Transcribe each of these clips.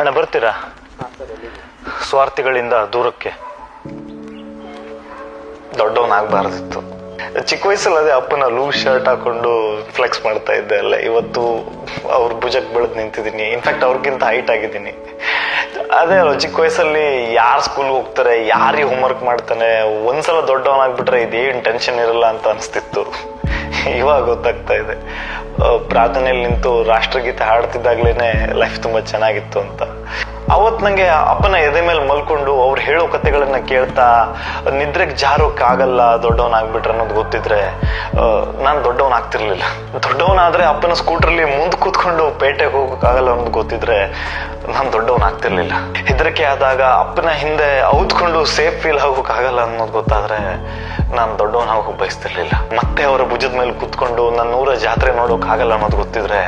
ಅಣ್ಣ ಬರ್ತೀರಾ? ಸ್ವಾರ್ಥಿಗಳಿಂದ ದೂರಕ್ಕೆ. ದೊಡ್ಡವನಾಗಬಾರ್ದಿತ್ತು. ಚಿಕ್ಕ ವಯಸ್ಸಲ್ಲಿ ಅದೇ ಅಪ್ಪನ ಲೂಸ್ ಶರ್ಟ್ ಹಾಕೊಂಡು ಫ್ಲೆಕ್ಸ್ ಮಾಡ್ತಾ ಇದ್ದೆ ಅಲ್ಲ. ಇವತ್ತು ಅವ್ರ ಭುಜಕ್ಕೆ ಬೆಳೆದು ನಿಂತಿದ್ದೀನಿ. ಇನ್ಫ್ಯಾಕ್ಟ್ ಅವ್ರಿಗಿಂತ ಹೈಟ್ ಆಗಿದ್ದೀನಿ. ಅದೇ ಅಲ್ಲ, ಚಿಕ್ಕ ವಯಸ್ಸಲ್ಲಿ ಯಾರು ಸ್ಕೂಲ್ಗೆ ಹೋಗ್ತಾರೆ, ಯಾರಿಗೆ ಹೋಮ್ವರ್ಕ್ ಮಾಡ್ತಾನೆ, ಒಂದ್ಸಲ ದೊಡ್ಡವನಾಗ್ಬಿಟ್ರೆ ಇದೇನು ಟೆನ್ಷನ್ ಇರಲ್ಲ ಅಂತ ಅನಿಸ್ತಿತ್ತು. ಇವಾಗ ಗೊತ್ತಾಗ್ತಾ ಇದೆ. ಪ್ರಾರ್ಥನೆಯಲ್ಲಿ ನಿಂತು ರಾಷ್ಟ್ರಗೀತೆ ಹಾಡ್ತಿದ್ದಾಗ್ಲೇನೆ ಲೈಫ್ ತುಂಬಾ ಚೆನ್ನಾಗಿತ್ತು ಅಂತ. ಅವತ್ ನಂಗೆ ಅಪ್ಪನ ಎದೆ ಮೇಲೆ ಮಲ್ಕೊಂಡು ಅವ್ರು ಹೇಳೋ ಕತೆಗಳನ್ನ ಕೇಳ್ತಾ, ನಿದ್ರೆಗೆ ಜಾರೋಕ್ ಆಗಲ್ಲ ದೊಡ್ಡವನಾಗ್ಬಿಟ್ರೆ ಅನ್ನೋದು ಗೊತ್ತಿದ್ರೆ ನಾನು ದೊಡ್ಡವನ್ ಆಗ್ತಿರ್ಲಿಲ್ಲ ದೊಡ್ಡವನಾದ್ರೆ ಅಪ್ಪನ ಸ್ಕೂಟ್ರಲ್ಲಿ ಮುಂದೆ ಕೂತ್ಕೊಂಡು ಪೇಟೆಗೆ ಹೋಗೋಕ್ಕಾಗಲ್ಲ ಅನ್ನೋದು ಗೊತ್ತಿದ್ರೆ, ನಾನು ದೊಡ್ಡವನ್ ಆಗ್ತಿರ್ಲಿಲ್ಲ ಹೆದರಿಕೆ ಆದಾಗ ಅಪ್ಪನ ಹಿಂದೆ ಔದ್ಕೊಂಡು ಸೇಫ್ ಫೀಲ್ ಆಗೋಕ್ಕಾಗಲ್ಲ ಅನ್ನೋದು ಗೊತ್ತಾದ್ರೆ, ನಾನು ದೊಡ್ಡವನ್ ಆಗೋಕ್ ಬಯಸ್ತಿರ್ಲಿಲ್ಲ. ಮತ್ತೆ ಅವರ ಭುಜದ ಮೇಲೆ ಕೂತ್ಕೊಂಡು ನನ್ನ ಊರ ಜಾತ್ರೆ ನೋಡೋಕ್ ಆಗಲ್ಲ ಅನ್ನೋದು ಗೊತ್ತಿದ್ರೆ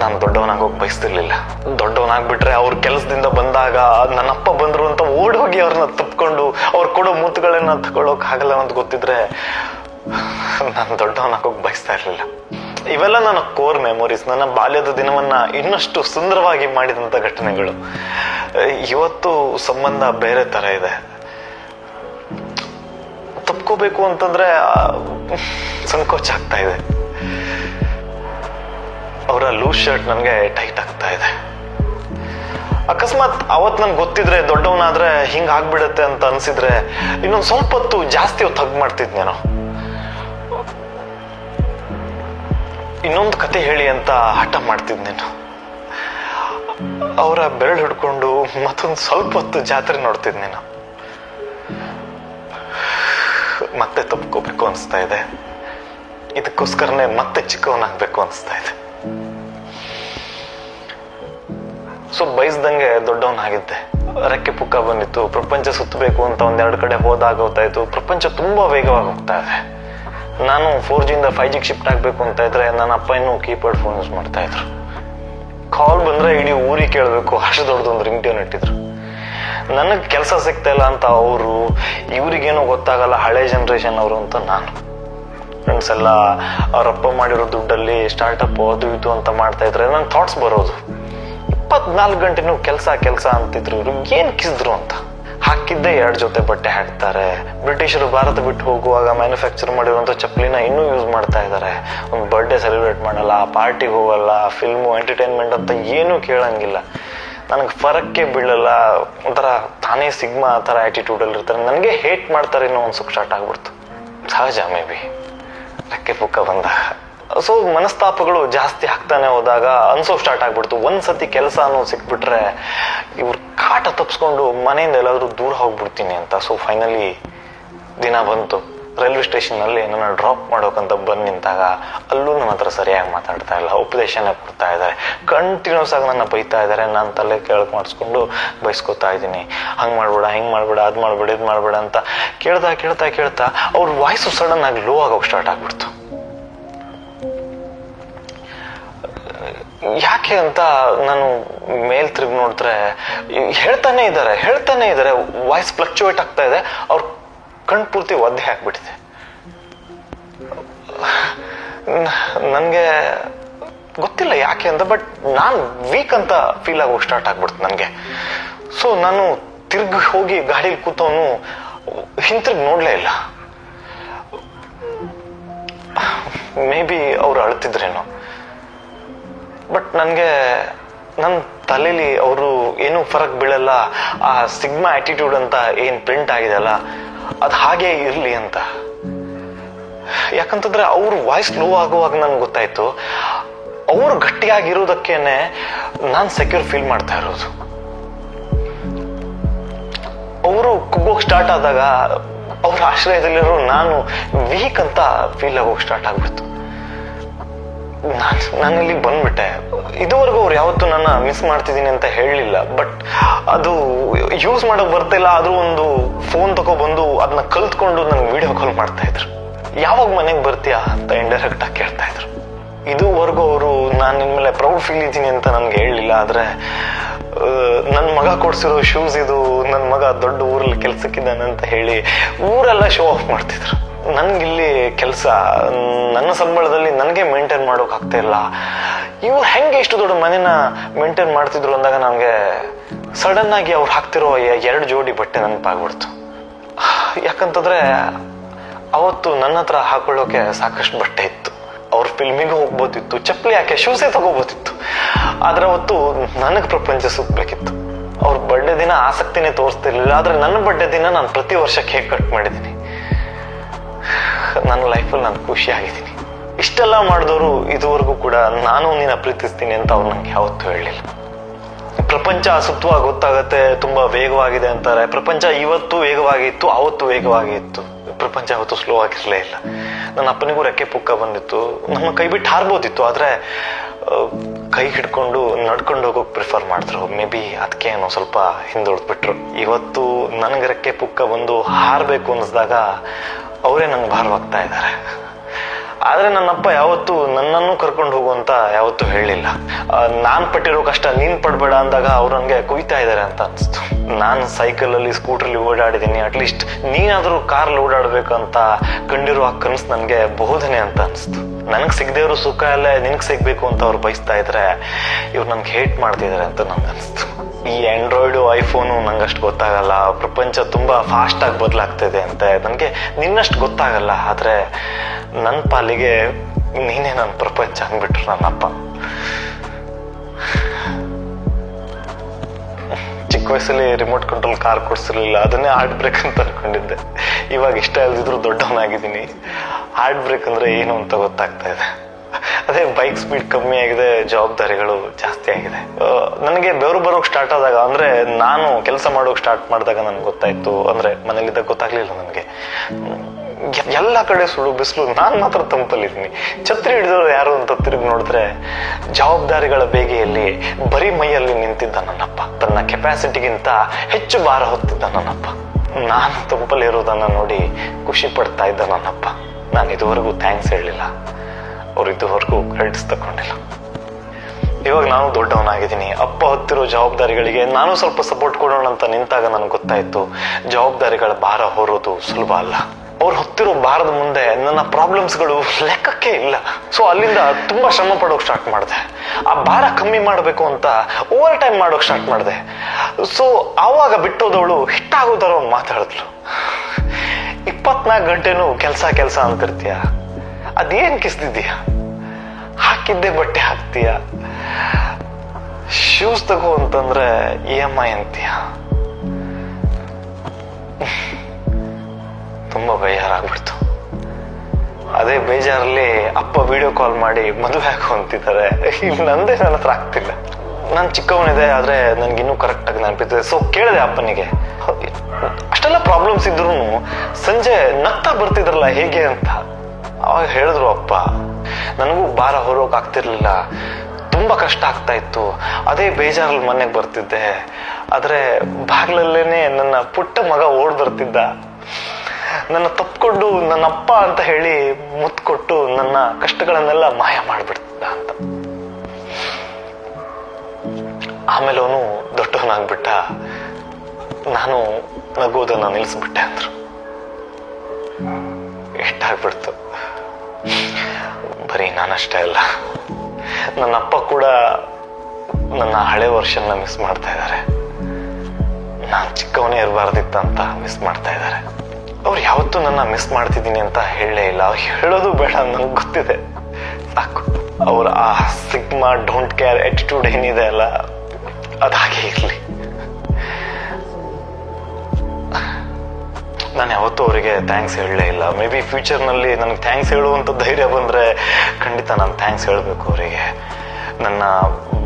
ನಾನು ದೊಡ್ಡವನಾಗೋಕ್ ಬಯಸ್ತಿರ್ಲಿಲ್ಲ. ದೊಡ್ಡವನಾಗ್ಬಿಟ್ರೆ ಅವ್ರ ಕೆಲಸದಿಂದ ಬಂದಾಗ ನನ್ನಪ್ಪ ಬಂದ್ರು ಅಂತ ಓಡ್ ಹೋಗಿ ಅವ್ರನ್ನ ತಪ್ಕೊಂಡು ಅವ್ರು ಕೊಡೋ ಮೂತುಗಳನ್ನ ತಗೊಳಕ್ ಆಗಲ್ಲ ಅಂತ ಗೊತ್ತಿದ್ರೆ ನಾನು ದೊಡ್ಡವನಾಗೋಗಿ ಬಯಸ್ತಾ ಇರ್ಲಿಲ್ಲ. ಇವೆಲ್ಲ ನನ್ನ ಕೋರ್ ಮೆಮೊರೀಸ್, ನನ್ನ ಬಾಲ್ಯದ ದಿನವನ್ನ ಇನ್ನಷ್ಟು ಸುಂದರವಾಗಿ ಮಾಡಿದಂತ ಘಟನೆಗಳು. ಇವತ್ತು ಸಂಬಂಧ ಬೇರೆ ತರ ಇದೆ. ತಪ್ಕೋಬೇಕು ಅಂತಂದ್ರೆ ಸಂಕೋಚ ಆಗ್ತಾ ಇದೆ. ಅವರ ಲೂಸ್ ಶರ್ಟ್ ನನಗೆ ಟೈಟ್ ಆಗ್ತಾ ಇದೆ. ಅಕಸ್ಮಾತ್ ಅವತ್ ನನ್ಗೆ ಗೊತ್ತಿದ್ರೆ ದೊಡ್ಡವನಾದ್ರೆ ಹಿಂಗೆ ಆಗ್ಬಿಡತ್ತೆ ಅಂತ ಅನ್ಸಿದ್ರೆ ಇನ್ನೊಂದು ಸ್ವಲ್ಪ ಹೊತ್ತು ಜಾಸ್ತಿ ಹೊತ್ತು ಹಗ್ ಮಾಡ್ತಿದ್ನೇನೋ ಇನ್ನೊಂದು ಕತೆ ಹೇಳಿ ಅಂತ ಹಠ ಮಾಡ್ತಿದ್ನೇನು ಅವರ ಬೆರಳು ಹಿಡ್ಕೊಂಡು ಮತ್ತೊಂದು ಸ್ವಲ್ಪ ಹೊತ್ತು ಜಾತ್ರೆ ನೋಡ್ತಿದ್ನೇನು ಮತ್ತೆ ತಪ್ಕೋಬೇಕು ಅನಿಸ್ತಾ ಇದೆ. ಇದಕ್ಕೋಸ್ಕರನೇ ಮತ್ತೆ ಚಿಕ್ಕವನಾಗ್ಬೇಕು ಅನಿಸ್ತಾ ಇದೆ. ಸೊ ಬಯಸ್ದಂಗೆ ದೊಡ್ಡವನಾಗಿದ್ದೆ. ರೆಕ್ಕೆ ಪುಕ್ಕ ಬಂದಿತ್ತು, ಪ್ರಪಂಚ ಸುತ್ತಬೇಕು ಅಂತ ಒಂದೆರಡು ಕಡೆ ಹೋದಾಗ ಗೊತ್ತಾಯ್ತು, ಪ್ರಪಂಚ ತುಂಬಾ ವೇಗವಾಗಿ ಹೋಗ್ತಾ ಇದೆ. ನಾನು ಫೋರ್ ಜಿಯಿಂದ ಫೈವ್ ಜಿಗೆ ಶಿಫ್ಟ್ ಆಗಬೇಕು ಅಂತ ಇದ್ರೆ ನನ್ನ ಅಪ್ಪ ಇನ್ನೂ ಕೀಪ್ಯಾಡ್ ಫೋನ್ ಯೂಸ್ ಮಾಡ್ತಾ ಇದ್ರು. ಕಾಲ್ ಬಂದ್ರೆ ಇಡೀ ಊರಿಗೆ ಕೇಳಬೇಕು, ಅಷ್ಟು ದೊಡ್ಡದೊಂದು ರಿಂಗ್ ಟೋನ್ ಇಟ್ಟಿದ್ರು. ನನಗೆ ಕೆಲಸ ಸಿಗ್ತಾ ಇಲ್ಲ ಅಂತ ಅವರು, ಇವರಿಗೇನು ಗೊತ್ತಾಗಲ್ಲ ಹಳೆ ಜನ್ರೇಷನ್ ಅವರು ಅಂತ ನಾನು. ಫ್ರೆಂಡ್ಸ್ ಎಲ್ಲ ಅವರಪ್ಪ ಮಾಡಿರೋ ದುಡ್ಡಲ್ಲಿ ಸ್ಟಾರ್ಟಪ್ ಅದು ಇದು ಅಂತ ಮಾಡ್ತಾ ಇದ್ರೆ ನನ್ನ ಥಾಟ್ಸ್ ಬರೋದು. ಇಪ್ಪತ್ನಾಲ್ಕು ಗಂಟೆನೂ ಕೆಲಸ ಕೆಲಸ ಅಂತಿದ್ರು. ಇವ್ರು ಏನ್ ಕಿಸಿದ್ರು ಅಂತ? ಹಾಕಿದ್ದೆ ಎರಡು ಜೊತೆ ಬಟ್ಟೆ ಹಾಕ್ತಾರೆ. ಬ್ರಿಟಿಷರು ಭಾರತ ಬಿಟ್ಟು ಹೋಗುವಾಗ ಮ್ಯಾನುಫ್ಯಾಕ್ಚರ್ ಮಾಡಿರುವಂತ ಚಪ್ಪಲಿನ ಇನ್ನೂ ಯೂಸ್ ಮಾಡ್ತಾ ಇದ್ದಾರೆ ಒಂದು ಬರ್ಡೇ ಸೆಲೆಬ್ರೇಟ್ ಮಾಡಲ್ಲ ಪಾರ್ಟಿಗೆ ಹೋಗಲ್ಲ ಫಿಲ್ಮು ಎಂಟರ್ಟೈನ್ಮೆಂಟ್ ಅಂತ ಏನೂ ಕೇಳಂಗಿಲ್ಲ. ನನಗೆ ಫರಕ್ಕೆ ಬೀಳಲ್ಲ. ಒಂಥರ ತಾನೇ ಸಿಗ್ಮಾ ಆ ಥರ ಆಟಿಟ್ಯೂಡಲ್ಲಿ ಇರ್ತಾರೆ. ನನಗೆ ಹೇಟ್ ಮಾಡ್ತಾರೆ ಇನ್ನೂ ಒಂದು ಸುಖ ಸ್ಟಾರ್ಟ್ ಆಗ್ಬಿಡ್ತು. ಸಹಜ ಮೇ ಬಿ ರೆಕ್ಕೆ ಪುಕ್ಕ ಬಂದಾಗ ಸೊ ಮನಸ್ತಾಪಗಳು ಜಾಸ್ತಿ ಆಗ್ತಾನೆ ಹೋದಾಗ ಅನ್ಸೋ ಸ್ಟಾರ್ಟ್ ಆಗ್ಬಿಡ್ತು. ಒಂದ್ಸತಿ ಕೆಲಸ ಅನ್ನೋದು ಸಿಕ್ಬಿಟ್ರೆ ಇವ್ರ ಕಾಟ ತಪ್ಸ್ಕೊಂಡು ಮನೆಯಿಂದ ಎಲ್ಲಾದರೂ ದೂರ ಹೋಗ್ಬಿಡ್ತೀನಿ ಅಂತ. ಸೊ ಫೈನಲಿ ದಿನ ಬಂತು. ರೈಲ್ವೆ ಸ್ಟೇಷನ್ ಅಲ್ಲಿ ನನ್ನ ಡ್ರಾಪ್ ಮಾಡೋಕಂತ ಬಂದು ನಿಂತಾಗ ಅಲ್ಲೂ ನನ್ನ ಹತ್ರ ಸರಿಯಾಗಿ ಮಾತಾಡ್ತಾ ಇಲ್ಲ. ಉಪದೇಶನ ಕೊಡ್ತಾ ಇದ್ದಾರೆ ಕಂಟಿನ್ಯೂಸ್ ಆಗಿ ನನ್ನ ಬೈತಾ ಇದ್ದಾರೆ ನಾನು ತಲೆ ಕೆಳಗೆ ಮಾಡಿಸ್ಕೊಂಡು ಬೈಸ್ಕೊತಾ ಇದ್ದೀನಿ. ಹಂಗ್ ಮಾಡ್ಬೇಡ, ಹಿಂಗೆ ಮಾಡ್ಬೇಡ, ಅದ್ ಮಾಡ್ಬೇಡ, ಇದು ಮಾಡ್ಬೇಡ ಅಂತ ಕೇಳ್ತಾ ಕೇಳ್ತಾ ಕೇಳ್ತಾ ಅವ್ರ ವಾಯ್ಸು ಸಡನ್ ಆಗಿ ಲೋ ಆಗೋಕೆ ಸ್ಟಾರ್ಟ್ ಆಗ್ಬಿಡ್ತು. ಯಾಕೆ ಅಂತ ನಾನು ಮೇಲ್ ತಿರುಗಿ ನೋಡಿದ್ರೆ, ಹೇಳ್ತಾನೆ ಇದ್ದಾರೆ ಹೇಳ್ತಾನೆ ಇದ್ದಾರೆ ವಾಯ್ಸ್ ಫ್ಲಕ್ಚುಯೇಟ್ ಆಗ್ತಾ ಇದೆ, ಅವ್ರ ಕಣ್ ಪೂರ್ತಿ ಒದ್ದೆ ಹಾಕ್ಬಿಟ್ಟಿದೆ ನನಗೆ ಗೊತ್ತಿಲ್ಲ ಯಾಕೆ ಅಂತ ಬಟ್ ನಾನು ವೀಕ್ ಅಂತ ಫೀಲ್ ಆಗೋ ಸ್ಟಾರ್ಟ್ ಆಗ್ಬಿಡ್ತು ನನಗೆ. ಸೊ ನಾನು ತಿರ್ಗಿ ಹೋಗಿ ಗಾಡೀಲಿ ಕೂತವನು ಹಿಂತಿರುಗಿ ನೋಡಲೇ ಇಲ್ಲ. ಮೇ ಬಿ ಅವ್ರು ಅಳ್ತಿದ್ರೇನೋ. ಬಟ್ ನನಗೆ ನನ್ನ ತಲೆಯಲ್ಲಿ ಅವರು ಏನು ಫರಕ್ ಬೀಳಲ್ಲ. ಆ ಸಿಗ್ಮಾ ಆಟಿಟ್ಯೂಡ್ ಅಂತ ಏನು ಪ್ರಿಂಟ್ ಆಗಿದೆಯಲ್ಲ, ಅದು ಹಾಗೆ ಇರಲಿ ಅಂತ. ಯಾಕಂತಂದ್ರೆ ಅವ್ರ ವಾಯ್ಸ್ ಲೋ ಆಗುವಾಗ ನನ್ಗೆ ಗೊತ್ತಾಯ್ತು. ಅವರು ಗಟ್ಟಿಯಾಗಿರೋದಕ್ಕೇನೆ ನಾನು ಸೆಕ್ಯೂರ್ ಫೀಲ್ ಮಾಡ್ತಾ ಇರೋದು. ಅವರು ಕುಗ್ಗೋಕ್ ಸ್ಟಾರ್ಟ್ ಆದಾಗ ಅವ್ರ ಆಶ್ರಯದಲ್ಲಿರೋ ನಾನು ವೀಕ್ ಅಂತ ಫೀಲ್ ಆಗೋಕ್ ಸ್ಟಾರ್ಟ್ ಆಗ್ಬಿಡ್ತು. ನಾನು ಇಲ್ಲಿಗೆ ಬಂದ್ಬಿಟ್ಟೆ. ಇದುವರೆಗೂ ಅವ್ರು ಯಾವತ್ತೂ ನನ್ನ ಮಿಸ್ ಮಾಡ್ತಿದ್ದೀನಿ ಅಂತ ಹೇಳಲಿಲ್ಲ ಬಟ್ ಅದು ಯೂಸ್ ಮಾಡೋಕೆ ಬರ್ತಿಲ್ಲ ಆದರೂ ಒಂದು ಫೋನ್ ತಗೊಬಂದು ಅದನ್ನ ಕಲ್ತ್ಕೊಂಡು ನನಗೆ ವಿಡಿಯೋ ಕಾಲ್ ಮಾಡ್ತಾ ಇದ್ರು. ಯಾವಾಗ ಮನೆಗೆ ಬರ್ತೀಯಾ ಅಂತ ಇಂಡೈರೆಕ್ಟ್ ಆಗಿ ಕೇಳ್ತಾ ಇದ್ರು. ಇದುವರೆಗೂ ಅವರು, ನಾನು ನಿಮ್ಮ ಮೇಲೆ ಪ್ರೌಡ್ ಫೀಲ್ ಇದ್ದೀನಿ ಅಂತ ನನಗೆ ಹೇಳಲಿಲ್ಲ ಆದರೆ ನನ್ನ ಮಗ ಕೊಡಿಸಿರೋ ಶೂಸ್ ಇದು ನನ್ನ ಮಗ ದೊಡ್ಡ ಊರಲ್ಲಿ ಕೆಲಸಕ್ಕಿದ್ದಾನೆ ಅಂತ ಹೇಳಿ ಊರೆಲ್ಲ ಶೋ ಆಫ್ ಮಾಡ್ತಿದ್ರು. ನನ್ಗಿಲ್ಲಿ ಕೆಲಸ, ನನ್ನ ಸಂಬಳದಲ್ಲಿ ನನಗೆ ಮೇಂಟೈನ್ ಮಾಡೋಕೆ ಆಗ್ತಾ ಇಲ್ಲ. ಇವ್ರು ಹೆಂಗೆ ಇಷ್ಟು ದೊಡ್ಡ ಮನೇನ ಮೇಂಟೈನ್ ಮಾಡ್ತಿದ್ರು ಅಂದಾಗ ನನಗೆ ಸಡನ್ ಆಗಿ ಅವ್ರು ಹಾಕ್ತಿರೋ ಎರಡು ಜೋಡಿ ಬಟ್ಟೆ ನೆನಪಾಗ್ಬಿಡ್ತು. ಯಾಕಂತಂದ್ರೆ ಅವತ್ತು ನನ್ನ ಹತ್ರ ಹಾಕೊಳ್ಳೋಕೆ ಸಾಕಷ್ಟು ಬಟ್ಟೆ ಇತ್ತು. ಅವ್ರ ಫಿಲ್ಮಿಗೂ ಹೋಗ್ಬೋದಿತ್ತು, ಚಪ್ಪಲಿ ಯಾಕೆ ಶೂಸೇ ತಗೋಬೋದಿತ್ತು. ಆದ್ರೆ ಅವತ್ತು ನನಗೆ ಪ್ರಪಂಚ ಸುತ್ತಬೇಕಿತ್ತು ಅವ್ರ ಬರ್ಡೇ ದಿನ ಆಸಕ್ತಿನೇ ತೋರಿಸ್ತಿರ್ಲಿಲ್ಲ, ಆದ್ರೆ ನನ್ನ ಬರ್ಡೇ ದಿನ ನಾನು ಪ್ರತಿ ವರ್ಷ ಕೇಕ್ ಕಟ್ ಮಾಡಿದ್ದೀನಿ. ನನ್ನ ಲೈಫಲ್ಲಿ ನಾನು ಖುಷಿ ಆಗಿದ್ದೀನಿ. ಇಷ್ಟೆಲ್ಲ ಮಾಡಿದವರು ಇದುವರೆಗೂ ಕೂಡ ನಾನು ನಿನ್ನ ಪ್ರೀತಿಸ್ತೀನಿ ಅಂತ ಅವ್ರು ನಂಗೆ ಯಾವತ್ತೂ ಹೇಳಲಿಲ್ಲ. ಪ್ರಪಂಚ ಸುತ್ತವಾಗಿ ಗೊತ್ತಾಗತ್ತೆ, ತುಂಬಾ ವೇಗವಾಗಿದೆ ಅಂತಾರೆ. ಪ್ರಪಂಚ ಇವತ್ತು ವೇಗವಾಗಿತ್ತು, ಅವತ್ತು ವೇಗವಾಗಿತ್ತು. ಪ್ರಪಂಚ ಅವತ್ತು ಸ್ಲೋ ಆಗಿರ್ಲೇ ಇಲ್ಲ. ನನ್ನ ಅಪ್ಪನಿಗೂ ರೆಕ್ಕೆ ಪುಕ್ಕ ಬಂದಿತ್ತು. ನಮ್ಮ ಕೈ ಬಿಟ್ಟು ಹಾರ್ಬೋದಿತ್ತು, ಆದ್ರೆ ಕೈ ಹಿಡ್ಕೊಂಡು ನಡ್ಕೊಂಡು ಹೋಗೋಕೆ ಪ್ರಿಫರ್ ಮಾಡ್ತಾರೆ ಮೇ ಬಿ ಅದಕ್ಕೆ ಏನೋ ಸ್ವಲ್ಪ ಹಿಂದುಳಿದ್ಬಿಟ್ರು. ಇವತ್ತು ನನಗೆ ರೆಕ್ಕೆ ಪುಕ್ಕ ಬಂದು ಹಾರಬೇಕು ಅನ್ನಿಸ್ದಾಗ ಅವರೇ ನಂಗೆ ಭಾರವಾಗ್ತಾ ಇದ್ದಾರೆ ಆದ್ರೆ ನನ್ನಪ್ಪ ಯಾವತ್ತೂ ನನ್ನನ್ನು ಕರ್ಕೊಂಡು ಹೋಗುವಂತ ಯಾವತ್ತೂ ಹೇಳಿಲ್ಲ. ಆ, ನಾನ್ ಪಟ್ಟಿರೋ ಕಷ್ಟ ನೀನ್ ಪಡ್ಬೇಡ ಅಂದಾಗ ಅವ್ರು ನನ್ಗೆ ಕುಯ್ತಾ ಇದಾರೆ ಅಂತ ಅನ್ಸ್ತು. ನಾನು ಸೈಕಲ್ ಅಲ್ಲಿ ಸ್ಕೂಟರ್ಲಿ ಓಡಾಡಿದ್ದೀನಿ ಅಟ್ಲೀಸ್ಟ್ ನೀನಾದ್ರೂ ಕಾರ್ ಓಡಾಡ್ಬೇಕಂತ ಕಂಡಿರೋ ಆ ಕನಸು ನನ್ಗೆ ಬೋಧನೆ ಅಂತ ಅನ್ಸ್ತು. ನನಗೆ ಸಿಗದೆ ಸುಖ ಅಲ್ಲ ನಿನಗ್ ಸಿಗ್ಬೇಕು ಅಂತ ಅವ್ರು ಬಯಸ್ತಾ ಇದ್ರೆ ಇವ್ರು ನನ್ಗೆ ಹೇಟ್ ಮಾಡ್ತಿದ್ದಾರೆ ಅಂತ ನನ್ಗೆ ಅನ್ಸ್ತು. ಈ ಆಂಡ್ರಾಯ್ಡು ಐಫೋನು ಅಷ್ಟು ಗೊತ್ತಾಗಲ್ಲ. ಪ್ರಪಂಚ ತುಂಬಾ ಫಾಸ್ಟ್ ಆಗಿ ಬದಲಾಗ್ತಿದೆ ಅಂತ. ನನಗೆ ನಿನ್ನಷ್ಟು ಗೊತ್ತಾಗಲ್ಲ. ಆದ್ರೆ ನನ್ನ ಪಾಲಿಗೆ ನೀನೇ ನನ್ನ ಪ್ರಪಂಚ ಅಂದ್ಬಿಟ್ರು ನನ್ನಪ್ಪ. ಚಿಕ್ಕ ವಯಸ್ಸಲ್ಲಿ ರಿಮೋಟ್ ಕಂಟ್ರೋಲ್ ಕಾರ್ ಕೊಡಿಸಿರ್ಲಿಲ್ಲ, ಅದನ್ನೇ ಹಾರ್ಟ್ ಬ್ರೇಕ್ ಅಂತ ಅನ್ಕೊಂಡಿದ್ದೆ. ಇವಾಗ ಇಷ್ಟ ಇಲ್ದಿದ್ರು ದೊಡ್ಡವನಾಗಿದ್ದೀನಿ. ಹಾರ್ಟ್ ಬ್ರೇಕ್ ಅಂದ್ರೆ ಏನು ಅಂತ ಗೊತ್ತಾಗ್ತಾ ಇದೆ. ಅದೇ ಬೈಕ್ ಸ್ಪೀಡ್ ಕಮ್ಮಿ ಆಗಿದೆ, ಜವಾಬ್ದಾರಿಗಳು ಜಾಸ್ತಿ ಆಗಿದೆ. ನನಗೆ ಬೆವರು ಬರೋಕ್ ಸ್ಟಾರ್ಟ್ ಆದಾಗ, ಅಂದ್ರೆ ನಾನು ಕೆಲಸ ಮಾಡೋಕ್ ಸ್ಟಾರ್ಟ್ ಮಾಡಿದಾಗ ನನ್ಗೆ ಗೊತ್ತಾಯ್ತು. ಅಂದ್ರೆ ಮನೇಲಿದ್ದಾಗ ಗೊತ್ತಾಗ್ಲಿಲ್ಲ ನನಗೆ. ಎಲ್ಲ ಕಡೆ ಸುಳ್ಳು ಬಿಸಿಲು. ನಾನು ಮಾತ್ರ ತಂಪಲ್ಲಿದ್ದೀನಿ. ಛತ್ರಿ ಹಿಡಿದವರು ಯಾರು ಅಂತ ತಿರುಗಿ ನೋಡಿದ್ರೆ ಜವಾಬ್ದಾರಿಗಳ ಬೇಗೆಯಲ್ಲಿ ಬರೀ ಮೈಯಲ್ಲಿ ನಿಂತಿದ್ದ ನನ್ನಪ್ಪ. ತನ್ನ ಕೆಪಾಸಿಟಿಗಿಂತ ಹೆಚ್ಚು ಭಾರ ಹೊತ್ತಿದ್ದ ನನ್ನಪ್ಪ. ನಾನು ತಂಪಲ್ಲಿರೋದನ್ನ ನೋಡಿ ಖುಷಿ ಪಡ್ತಾ ಇದ್ದ ನನ್ನಪ್ಪ. ನಾನು ಇದುವರೆಗೂ ಥ್ಯಾಂಕ್ಸ್ ಹೇಳಲಿಲ್ಲ ಅವ್ರು ಇದುವರೆಗೂ ಕ್ರೆಡಿಟ್ಸ್ ತಗೊಂಡಿಲ್ಲ. ಇವಾಗ ನಾನು ದೊಡ್ಡವನಾಗಿದ್ದೀನಿ. ಅಪ್ಪ ಹೊತ್ತಿರೋ ಜವಾಬ್ದಾರಿಗಳಿಗೆ ನಾನು ಸ್ವಲ್ಪ ಸಪೋರ್ಟ್ ಕೊಡೋಣ ಅಂತ ನಿಂತಾಗ ನನಗೆ ಗೊತ್ತಾಯ್ತು. ಜವಾಬ್ದಾರಿಗಳ ಭಾರ ಹೊರೋದು ಸುಲಭ ಅಲ್ಲ. ಅವ್ರು ಹೊತ್ತಿರೋ ಭಾರದ ಮುಂದೆ ನನ್ನ ಪ್ರಾಬ್ಲಮ್ಸ್ಗಳು ಲೆಕ್ಕಕ್ಕೆ ಇಲ್ಲ. ಸೊ ಅಲ್ಲಿಂದ ತುಂಬಾ ಶ್ರಮ ಪಡೋಕ್ ಸ್ಟಾರ್ಟ್ ಮಾಡಿದೆ. ಆ ಭಾರ ಕಮ್ಮಿ ಮಾಡಬೇಕು ಅಂತ ಓವರ್ ಟೈಮ್ ಮಾಡೋಕ್ ಸ್ಟಾರ್ಟ್ ಮಾಡಿದೆ. ಸೊ ಆವಾಗ ಬಿಟ್ಟೋದವಳು ಹಿಟ್ಟಾಗೋ ಥರ ಒಂದು ಮಾತಾಡಿದ್ಲು ಇಪ್ಪತ್ನಾಲ್ಕು ಗಂಟೆನೂ ಕೆಲಸ ಕೆಲಸ ಅಂತಿರ್ತೀಯ? ಅದೇನ್ ಕಿಸ್ತಿದ್ದೀಯ ಹಾಕಿದ್ದೆ ಬಟ್ಟೆ ಹಾಕ್ತೀಯ? ಶೂಸ್ ತಗೋ ಅಂತಂದ್ರೆ ಇ ಎಂ ಐ ಅಂತೀಯ? ಬೇಜಾರಾಗ್ಬಿಡ್ತು. ಅದೇ ಬೇಜಾರಲ್ಲಿ ಅಪ್ಪ ವಿಡಿಯೋ ಕಾಲ್ ಮಾಡಿ ಮದುವೆ ಹಾಕು ಅಂತಿದ್ದಾರೆ. ನಂದೇ ನನ್ನ ಹತ್ರ ಆಗ್ತಿಲ್ಲ. ನಾನು ಚಿಕ್ಕವನಿದೆ ಆದ್ರೆ ನನಗಿನ್ನೂ ಕರೆಕ್ಟಾಗಿ ನೆನಪಿದೆ. ಸೊ ಕೇಳಿದೆ ಅಪ್ಪನಿಗೆ. ಅಷ್ಟೆಲ್ಲ ಪ್ರಾಬ್ಲಮ್ಸ್ ಇದ್ರು ಸಂಜೆ ನಗ್ತಾ ಬರ್ತಿದ್ರಲ್ಲ, ಹೇಗೆ ಅಂತ. ಅವಾಗ ಹೇಳಿದ್ರು ಅಪ್ಪ, ನನಗೂ ಭಾರ ಹೊರೋಕೆ ಆಗ್ತಿರ್ಲಿಲ್ಲ. ತುಂಬಾ ಕಷ್ಟ ಆಗ್ತಾ ಇತ್ತು. ಅದೇ ಬೇಜಾರಲ್ಲಿ ಮನೆಗೆ ಬರ್ತಿದ್ದೆ. ಆದ್ರೆ ಬಾಗ್ಲಲ್ಲೇನೆ ನನ್ನ ಪುಟ್ಟ ಮಗ ಓಡ್ ಬರ್ತಿದ್ದ. ನನ್ನ ತಪ್ಪಿಕೊಂಡು ನನ್ನ ಅಪ್ಪ ಅಂತ ಹೇಳಿ ಮುತ್ತು ಕೊಟ್ಟು ನನ್ನ ಕಷ್ಟಗಳನ್ನೆಲ್ಲ ಮಾಯ ಮಾಡಿಬಿಡ್ತಿದ್ದ ಅಂತ. ಆಮೇಲೆ ಅವನು ದೊಡ್ಡವನಾಗ್ಬಿಟ್ಟ ನಾನು ನಗೋದನ್ನ ನಿಲ್ಲಿಸ್ಬಿಟ್ಟೆ ಅಂದ್ರು. ಎಷ್ಟಾಗ್ಬಿಡ್ತು? ಬರೀ ನಾನಷ್ಟೇ ಅಲ್ಲ ನನ್ನ ಅಪ್ಪ ಕೂಡ ನನ್ನ ಹಳೆ ವರ್ಷನ್ನ ಮಿಸ್ ಮಾಡ್ತಾ ಇದ್ದಾರೆ. ನಾನು ಚಿಕ್ಕವನೇ ಇರಬಾರ್ದಿತ್ತಂತ ಮಿಸ್ ಮಾಡ್ತಾ ಇದ್ದಾರೆ. ಅವ್ರು ಯಾವತ್ತೂ ನನ್ನ ಮಿಸ್ ಮಾಡ್ತಿದ್ದೀನಿ ಅಂತ ಹೇಳಲೇ ಇಲ್ಲ. ಹೇಳೋದು ಬೇಡ ನನಗೆ ಗೊತ್ತಿದೆ. ಸಾಕು. ಅವ್ರ ಆ ಸಿಗ್ಮಾ ಡೋಂಟ್ ಕೇರ್ ಆಟಿಟ್ಯೂಡ್ ಏನಿದೆ ಅಲ್ಲ ಅದಾಗೆ ಇರಲಿ. ನಾನು ಯಾವತ್ತೂ ಅವರಿಗೆ ಥ್ಯಾಂಕ್ಸ್ ಹೇಳಲೇ ಇಲ್ಲ. ಮೇ ಬಿ ಫ್ಯೂಚರ್ನಲ್ಲಿ ನನಗೆ ಥ್ಯಾಂಕ್ಸ್ ಹೇಳುವಂಥ ಧೈರ್ಯ ಬಂದರೆ ಖಂಡಿತ ನಾನು ಥ್ಯಾಂಕ್ಸ್ ಹೇಳಬೇಕು ಅವರಿಗೆ. ನನ್ನ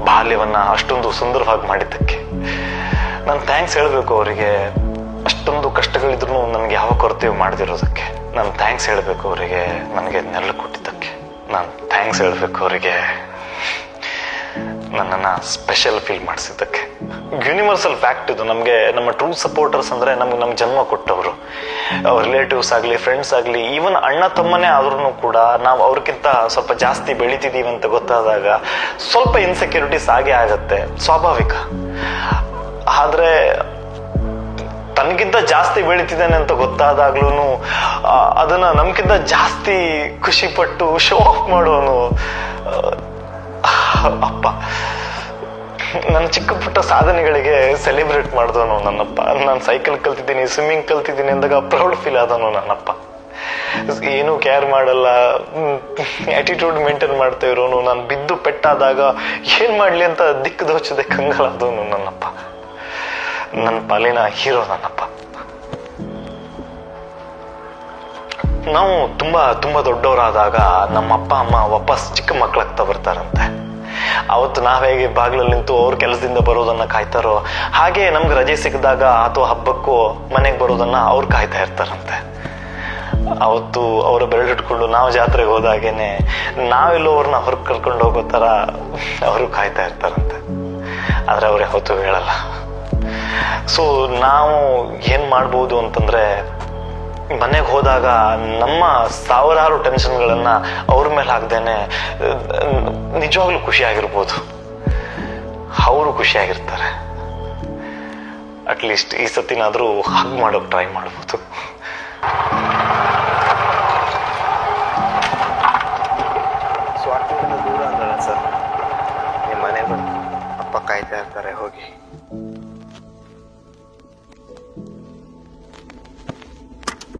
ಬಾಲ್ಯವನ್ನು ಅಷ್ಟೊಂದು ಸುಂದರವಾಗಿ ಮಾಡಿದ್ದಕ್ಕೆ. ನಾನು ಥ್ಯಾಂಕ್ಸ್ ಹೇಳಬೇಕು ಅವರಿಗೆ. ಅಷ್ಟೊಂದು ಕಷ್ಟಗಳಿದ್ರು ನನಗೆ ಯಾವ ಕೊರತೆಯೂ ಮಾಡದಿರೋದಕ್ಕೆ. ನಾನು ಥ್ಯಾಂಕ್ಸ್ ಹೇಳಬೇಕು ಅವರಿಗೆ, ನನಗೆ ನೆರಳು ಕೊಟ್ಟಿದ್ದಕ್ಕೆ. ನಾನು ಥ್ಯಾಂಕ್ಸ್ ಹೇಳಬೇಕು ಅವರಿಗೆ. ನನ್ನನ್ನು ಸ್ಪೆಷಲ್ ಫೀಲ್ ಮಾಡಿಸಿದ್ದಕ್ಕೆ. ಯೂನಿವರ್ಸಲ್ ಫ್ಯಾಕ್ಟ್ ಇದು. ನಮಗೆ ನಮ್ಮ ಟ್ರೂ ಸಪೋರ್ಟರ್ಸ್ ಅಂದ್ರೆ ನಮ್ಗೆ ನಮ್ಮ ಜನ್ಮ ಕೊಟ್ಟವರು. ರಿಲೇಟಿವ್ಸ್ ಆಗಲಿ ಫ್ರೆಂಡ್ಸ್ ಆಗಲಿ ಈವನ್ ಅಣ್ಣ ತಮ್ಮನೇ ಆದ್ರೂ ಕೂಡ ನಾವು ಅವ್ರಿಗಿಂತ ಸ್ವಲ್ಪ ಜಾಸ್ತಿ ಬೆಳಿತಿದ್ದೀವಿ ಅಂತ ಗೊತ್ತಾದಾಗ ಸ್ವಲ್ಪ ಇನ್ಸೆಕ್ಯೂರಿಟೀಸ್ ಆಗೇ ಆಗತ್ತೆ. ಸ್ವಾಭಾವಿಕ. ಆದ್ರೆ ತನಗಿಂತ ಜಾಸ್ತಿ ಬೆಳೀತಿದ್ದಾನೆ ಅಂತ ಗೊತ್ತಾದಾಗ್ಲೂ ಅದನ್ನ ನಮ್ಗಿಂತ ಜಾಸ್ತಿ ಖುಷಿ ಪಟ್ಟು ಶೋ ಆಫ್ ಮಾಡೋನು ಅಪ್ಪ. ನನ್ನ ಚಿಕ್ಕ ಪುಟ್ಟ ಸಾಧನೆಗಳಿಗೆ ಸೆಲೆಬ್ರೇಟ್ ಮಾಡಿದವನು ನನ್ನಪ್ಪ. ನಾನು ಸೈಕಲ್ ಕಲ್ತಿದ್ದೀನಿ ಸ್ವಿಮ್ಮಿಂಗ್ ಕಲ್ತಿದ್ದೀನಿ ಅಂದಾಗ ಪ್ರೌಡ್ ಫೀಲ್ ಆದನು ನನ್ನಪ್ಪ. ಏನು ಕೇರ್ ಮಾಡಲ್ಲ ಆಟಿಟ್ಯೂಡ್ ಮೇಂಟೈನ್ ಮಾಡ್ತಾ ಇರೋನು. ನಾನು ಬಿದ್ದು ಪೆಟ್ಟಾದಾಗ ಏನ್ ಮಾಡ್ಲಿ ಅಂತ ದಿಕ್ಕು ದೋಚದೆ ಕಂಗಾಲಾದವನು ನನ್ನಪ್ಪ. ನನ್ನ ಪಾಲಿನ ಹೀರೋ ನನ್ನಪ್ಪ. ನಾವು ತುಂಬಾ ತುಂಬಾ ದೊಡ್ಡವರಾದಾಗ ನಮ್ಮ ಅಪ್ಪ, ಅಮ್ಮ ವಾಪಸ್ ಚಿಕ್ಕ ಮಕ್ಕಳಾಗ್ತಾ ಬರ್ತಾರಂತೆ. ಅವತ್ತು ನಾವ್ ಹೇಗೆ ಬಾಗಿಲಲ್ಲಿ ನಿಂತು ಅವ್ರ ಕೆಲಸದಿಂದ ಬರೋದನ್ನ ಕಾಯ್ತಾರೋ, ಹಾಗೆ ನಮ್ಗೆ ರಜೆ ಸಿಕ್ಕಿದಾಗ ಅಥವಾ ಹಬ್ಬಕ್ಕೂ ಮನೆಗೆ ಬರೋದನ್ನ ಅವ್ರು ಕಾಯ್ತಾ ಇರ್ತಾರಂತೆ. ಅವತ್ತು ಅವರ ಬೆರಳಿಟ್ಕೊಂಡು ನಾವು ಜಾತ್ರೆಗೆ ಹೋದಾಗೇನೆ ನಾವೆಲ್ಲೋ ಅವ್ರನ್ನ ಹೊರಗೆ ಕರ್ಕೊಂಡು ಹೋಗೋ ಥರ ಅವರು ಕಾಯ್ತಾ ಇರ್ತಾರಂತೆ. ಆದ್ರೆ ಅವ್ರು ಯಾವತ್ತೂ ಹೇಳಲ್ಲ. ಸೊ ನಾವು ಏನು ಮಾಡ್ಬೋದು ಅಂತಂದ್ರೆ, ಮನೆಗೆ ಹೋದಾಗ ನಮ್ಮ ಸಾವಿರಾರು ಟೆನ್ಷನ್ಗಳನ್ನು ಅವ್ರ ಮೇಲೆ ಹಾಕ್ದೇನೆ, ನಿಜವಾಗ್ಲೂ ಖುಷಿಯಾಗಿರ್ಬೋದು ಅವರು ಖುಷಿಯಾಗಿರ್ತಾರೆ ಅಟ್ಲೀಸ್ಟ್ ಈ ಸತಿನಾದ್ರೂ ಹಗ್ ಮಾಡೋಕೆ ಟ್ರೈ ಮಾಡ್ಬೋದು.